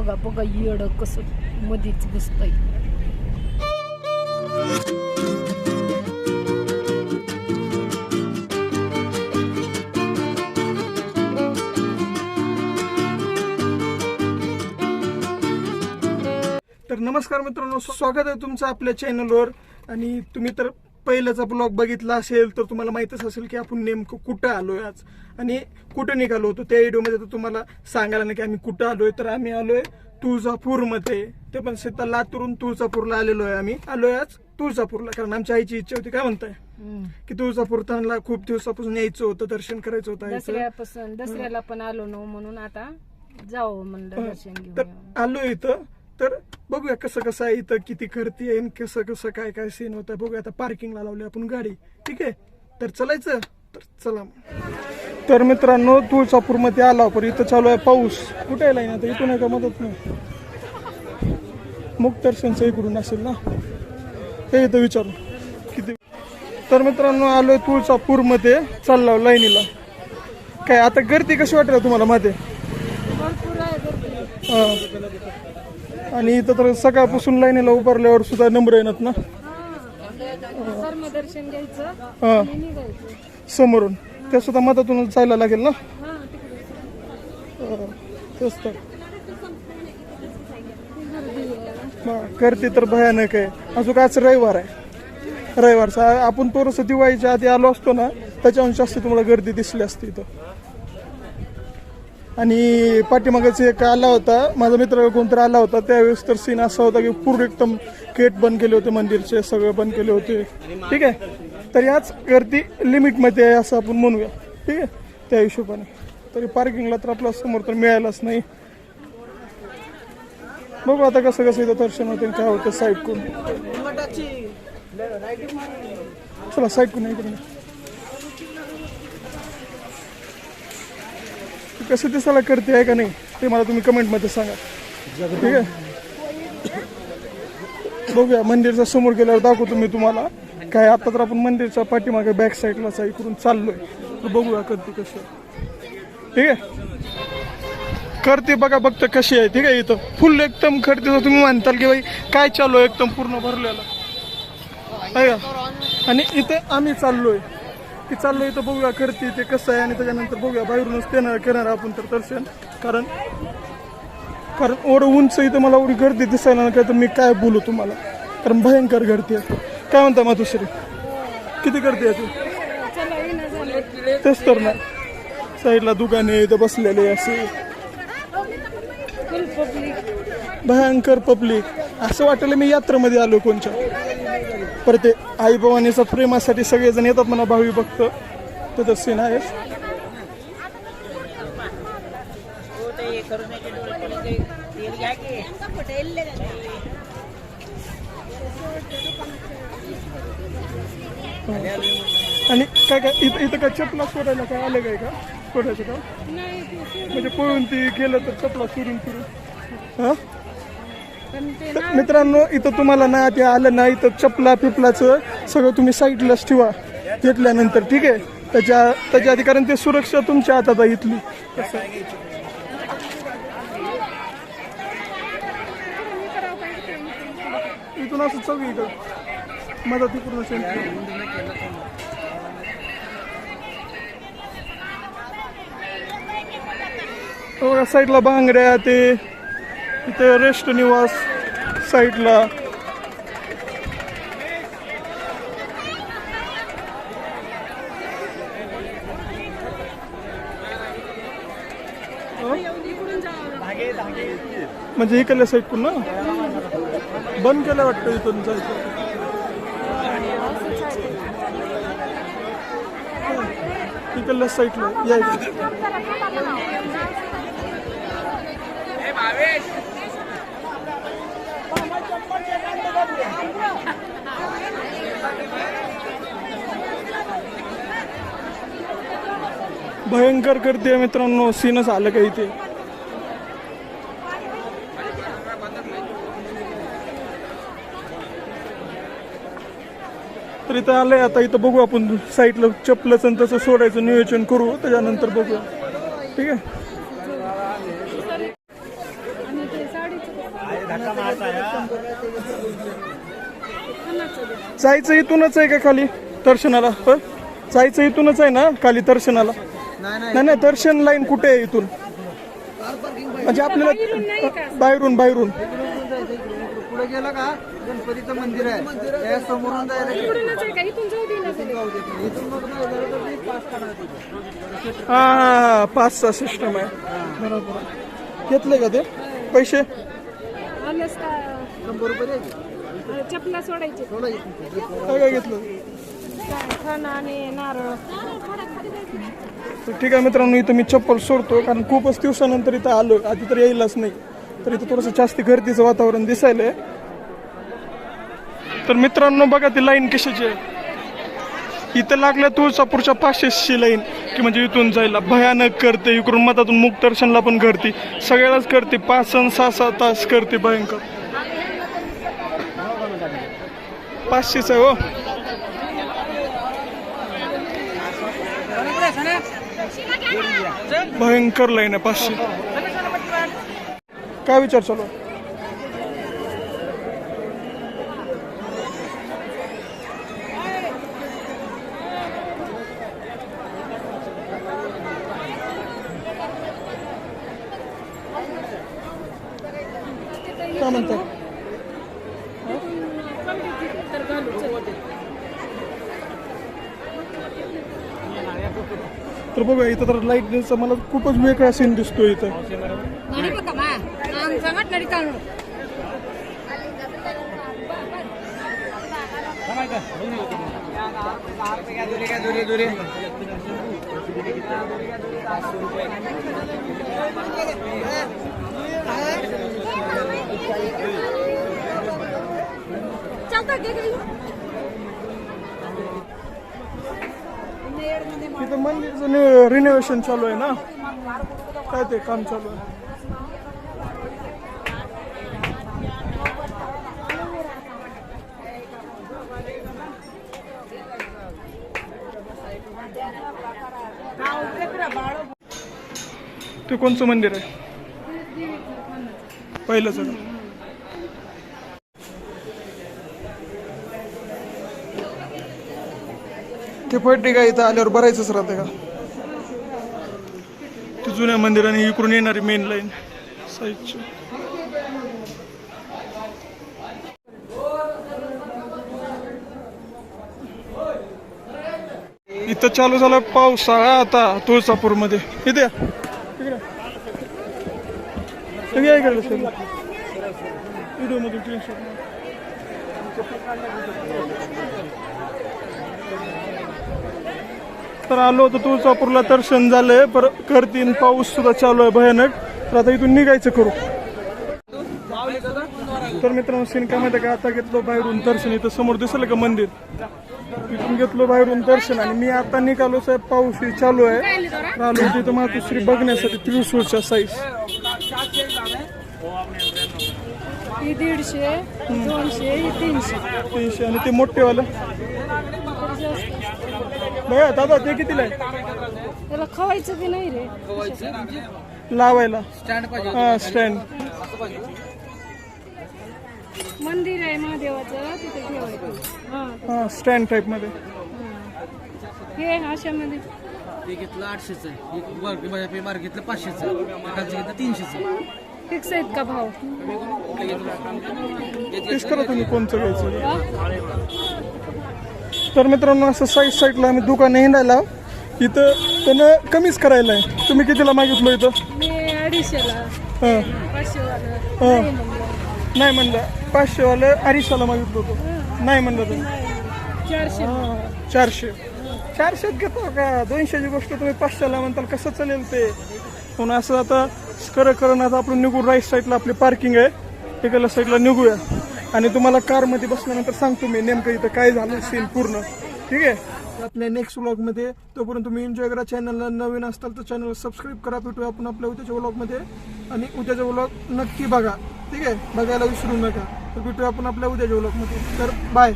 बघा बघा येड कसं मधीच बसतंय तर नमस्कार मित्रांनो स्वागत आहे तुमचं आपल्या चॅनलवर आणि तुम्ही तर पहिल्याचा ब्लॉग बघितला असेल तर तुम्हाला माहीतच असेल की आपण नेमकं कुठं आलोय आज. आणि कुठं निघालो होतो? त्या व्हिडिओमध्ये तर तुम्हाला सांगायला नाही की आम्ही कुठं आलोय तर आम्ही आलोय तुळजापूरमध्ये. ते पण सीता लातूरून तुळजापूरला आलेलो आहे आम्ही. आलोय आज तुळजापूरला कारण आमच्या आईची इच्छा होती काय म्हणताय? की तुळजापूर त्यांना खूप दिवसापासून यायचं होतं दर्शन करायचं होतं. दसऱ्यापासून दसऱ्याला पण आलो ना म्हणून आता जाऊ म्हणलं दर्शन तर. आलो इथं. तर बघूया कसं कसं आहे इथं किती खर्ती आहे कसं कसं काय काय सीन होतं बघूया आता पार्किंगला लावली आपण गाडी. ठीक आहे? तर चलायचं? तर चला. तर मित्रांनो तुळजापूरमध्ये आला पण इथं चालू आहे पाऊस. कुठे आहे लाईन आता? इथून आहे का मदत नाही? मुक्तर्शनचं इकडून असेल ना? हे इथं विचारू किती तर मित्रांनो आलोय तुळजापूरमध्ये. चाललो लाईनीला. काय आता गर्दी कशी वाटली तुम्हाला मध्ये आहे. हा. आणि इथं तर सकाळपासून लाईनीला उभारल्यावर सुद्धा नंबर येणार ना. धर्मदर्शन घ्यायचं हा आणि निघायचं समोरून. ते सुद्धा मधातून जायला लागेल ना? हा तिकडे. तेच तर. गर्दी आहे. गर्दी तर भयानक आहे. अजून आज रविवार आहे. रविवारचा आपण थोडंसं दिवाळीच्या आधी आलो असतो ना त्याच्याहून जास्त तुम्हाला गर्दी दिसली असती इथं. आणि पाठीमागाचे एक आला होता माझा मित्र कोणतरी आला होता त्यावेळेस तर सीन असा होता की पूर्ण एकदम गेट बंद केले होते मंदिरचे सगळे बंद केले होते. ठीक आहे? तर याच गर्दी लिमिटमध्ये आहे असं आपण म्हणूया. ठीक आहे? त्या हिशोबाने. तरी पार्किंगला तर आपला समोर तर मिळायलाच नाही. बघू आता कसं कसं इथं दर्शन होते काय होतं साईडकडून चला साईडकडून इकडे कसं दिसायला करते आहे का नाही ते मला तुम्ही कमेंटमध्ये सांगा. ठीक आहे? बघूया मंदिरच्या समोर गेल्यावर दाखवतो मी तुम्हाला. काय आता तर आपण मंदिरच्या पाठीमागे बॅक साईडलाच आहे इकडून चाललोय. तर बघूया करते कसं ठीक आहे? करते बघा बघता कशी आहे. ठीक आहे इथं फुल एकदम करते तर तुम्ही म्हणताल की बाई काय चालू आहे एकदम पूर्ण भरलेलं. आहे आणि इथे आम्ही चाललोय. की चाललंय इथं बघूया करते ते कसं आहे. आणि त्याच्यानंतर बघूया बाहेरूनच येणार करणार आपण तर दर्शन. कारण कारण एवढं उंच इथं मला एवढी गर्दी दिसायला नका काय तर मी काय बोलू तुम्हाला? कारण भयंकर गर्दी आहे. काय म्हणता माधुश्री किती गर्दी आहे तू? तेच तर ना. साईडला दुकाने इथं बसलेले असे. भयंकर पब्लिक. असं वाटलं मी यात्रेमध्ये आलो कोणच्या? परत ते आई भवानीचा प्रेमासाठी सगळेजण येतात म्हणा भावी भक्त. तर सीन आहे. आणि काय काय इथं इथं काय चपला सोडायला काय आलं काय का? सोडायचं का? म्हणजे पळून ती गेलं तर चपला सुरून फिरून. हा? तर मित्रांनो इथं तुम्हाला ना ते आलं ना इथं चपला पिपलाचं सगळं तुम्ही साईडलाच ठेवा. घेतल्यानंतर ठीक आहे? त्याच्या त्याच्या आधी कारण ते सुरक्षा तुमच्या हातात आहे इथली इथून असं चव इथं. मदत पूर्ण बघा हो, साईडला बांगड्या ते इथे रेस्ट निवास साईडला. म्हणजे इकडल्या साईड ना? बंद केलं वाटतं इथून जायचं. इकडल्या साईडला यायचं भयंकर करते मित्रांनो. सीनच आलं का इथे? तर इथं आलंय. आता इथं बघू आपण साईडला चपलंच आणि तसं सोडायचं नियोजन करू. त्याच्यानंतर बघू ठीक आहे? जायचं इथूनच आहे का खाली दर्शनाला? हं? जायचं इथूनच आहे ना खाली दर्शनाला? नाही नाही. दर्शन लाईन कुठे आहे इथून? म्हणजे आपल्याला बाहेरून बाहेरून पुढे गेला का? गणपतीचं मंदिर आहे. त्या समोरून हा हा पाचचा सिस्टम आहे. बरोबर घेतले का ते? पैसे? आलंच का शंभर रुपये द्यायचे चपला सोडायचे. थोडं इथून काय काय घेतलं? खाणं आणि नारळ. तर ठीक आहे मित्रांनो इथं मी चप्पल सोडतो कारण खूपच दिवसानंतर इथं आलो. आधी तर यायलाच नाही. तर इथं थोडंसं जास्ती गर्दीचं वातावरण दिसायलंय. तर मित्रांनो बघा ती लाईन कशाची आहे. इथं लागल्या तुळजापूरच्या पाचशेची लाईन. की म्हणजे इथून जायला भयानक करते इकडून मतातून मुख पण करते सगळ्यालाच करते पाच सण सहा सहा तास करते भयंकर. पाचशेच आहे हो. भयंकर लाईन आहे पाचशे. काय विचार चालू म्हणतात तर बघा इथं तर लाईटचा मला खूपच वेगळा सीन दिसतो इथं. तिथं मंदिरचं रिनोव्हेशन चालू आहे ना? काय ते काम चालू आहे? ते कोणचं मंदिर आहे? पहिलं सगळं. ते पडते का इथं आल्यावर भरायचंच राहते का? ते जुन्या मंदिराने इकडून येणारी मेन लाईन साईडची. इथं चालू झाला पावसाळा आता तुळजापूरमध्ये इथे तुम्ही या इकडे सर व्हिडिओमधून टेन्शन तर आलो होतो तुळजापूरला दर्शन झालंय पर करतीन पाऊस सुद्धा चालू आहे भयानक. तर आता इथून निघायचं करू. तर मित्रांनो सीन काय माहिती का? आता घेतलो बाहेरून दर्शन इथं समोर दिसलं का मंदिर? इथून घेतलो बाहेरून दर्शन आणि मी आता निघालो साहेब पाऊस चालू आहे. आलो होतो इथं मातोश्री बघण्यासाठी त्रिशूळच्या साईज ही दीडशे दोनशे ही तीनशे. तीनशे आणि ते मोठेवालं. बघा दादा ते कितीला आहे? त्याला खवायचं की नाही रे. लावायला. स्टँड पाहिजे हा स्टँड मंदिर आहे महादेवाचं तिथे ठेवायचं. हा. हा स्टँड टाईपमध्ये. हे अशामध्ये. ते घेतलं आठशेच. आहे एक बार बार घेतलं पाचशेच. आहे एकाचं घेतलं तीनशेच. आहे फिक्स आहेत का भाव? तेच करा तुम्ही कोणचं घ्यायचं? तर मित्रांनो असं साईड साईडला आम्ही दुकान हिंडायला. इथं त्यानं कमीच करायला आहे. तुम्ही कितीला मागितलं इथं? अडीचशेला. नाही म्हणलं. पाचशेवालं अडीचशेला मागितलं होतं. नाही म्हणलं तुम्ही. चारशे. चारशे. चारशेत घेतो का? दोनशेची गोष्ट तुम्ही पाचशेला म्हणताल कसं चालेल ते? म्हणून असं आता खरं खरं आता आपण निघू राईट साईडला आपली पार्किंग आहे. तिकडल्या साईडला निघूया. आणि तुम्हाला कारमध्ये बसल्यानंतर सांगतो मी नेमकं इथं काय झालं सीन पूर्ण. ठीक आहे? आपल्या नेक्स्ट व्लॉगमध्ये तोपर्यंत तुम्ही एन्जॉय करा. चॅनलला नवीन असताल तर चॅनल सबस्क्राईब करा. भेटूया आपण आपल्या उद्याच्या व्लॉगमध्ये आणि उद्याचा व्लॉग नक्की बघा. ठीक आहे? बघायला विसरू नका. तर भेटूया आपण आपल्या उद्याच्या व्लॉगमध्ये तर बाय